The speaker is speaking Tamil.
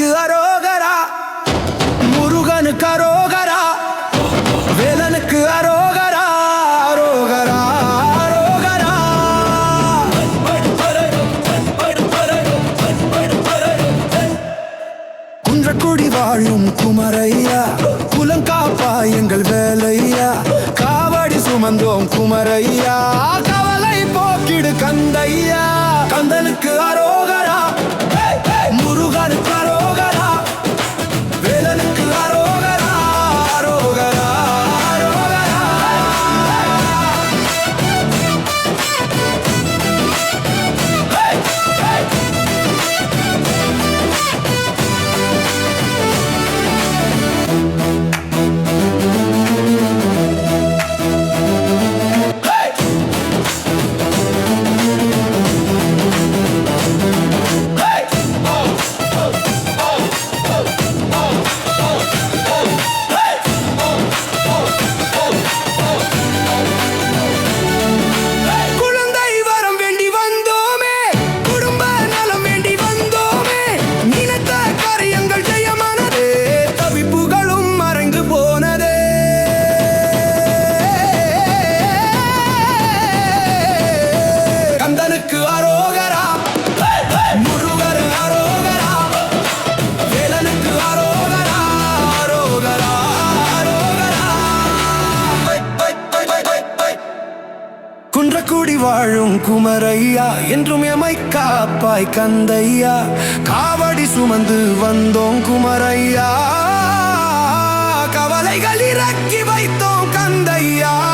முருகனுக்கு அரோகரா முருகனுக்கு அரோகரா வேலனுக்கு அரோகரா அரோகரா அரோகரா. குன்றக்குடி வாழும் குமரையா குலங்காப்பா எங்கள் வேலையா காவடி சுமந்தோம் குமரையா கவலை போக்கிடு கந்தையா கந்தனுக்கு அரோ குன்றக்குடி வாழும் குமரையா என்றும் எமை காப்பாய் கந்தையா. காவடி சுமந்து வந்தோம் குமரையா. கவலைகள் இறக்கி வைத்தோம் கந்தையா.